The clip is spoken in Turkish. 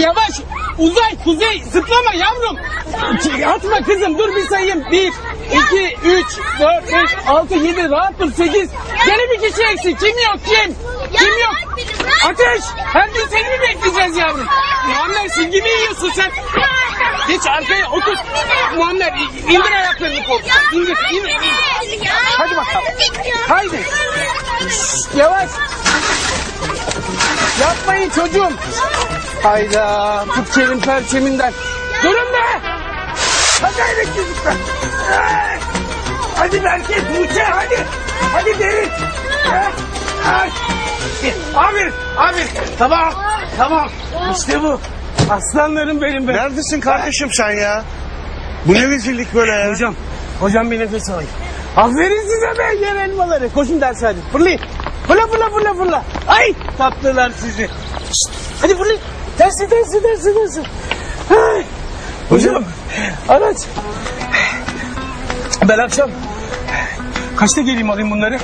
Yavaş. Uzay, kuzey. Zıplama yavrum. Atma kızım. Dur bir sayayım. Bir, iki, üç, dört, beş, altı, yedi. Rahat dur. Sekiz. Gene bir kişi eksik. Kim yok? Kim? Kim yok? Ateş. Her gün seni mi bekleyeceğiz yavrum? Muammer silgi mi yiyorsun sen? Geç arkaya otur. Muammer indir ayaklarını koltuğa. İndir, indir. Hadi bakalım. Haydi. Yavaş. Yapmayın çocuğum. Hayda tut kelim perçeminden. Durun be. Hadi haydi çocuklar. Hadi Berke Tuğçe hadi. Hadi derin. Abi abi tamam tamam işte bu. Aslanlarım benim be. Neredesin kardeşim sen ya? Bu ne rezillik böyle ya? Hocam hocam bir nefes alayım. Aferin size be yer elmaları. Koşun ders hadi fırlayın. Fırla fırla fırla fırla. Ay tatlılar sizi. Şşt, hadi fırlayın. Dersi dersi dersi dersi. Ay. Hocam araç. Ben akşam kaçta geleyim alayım bunları?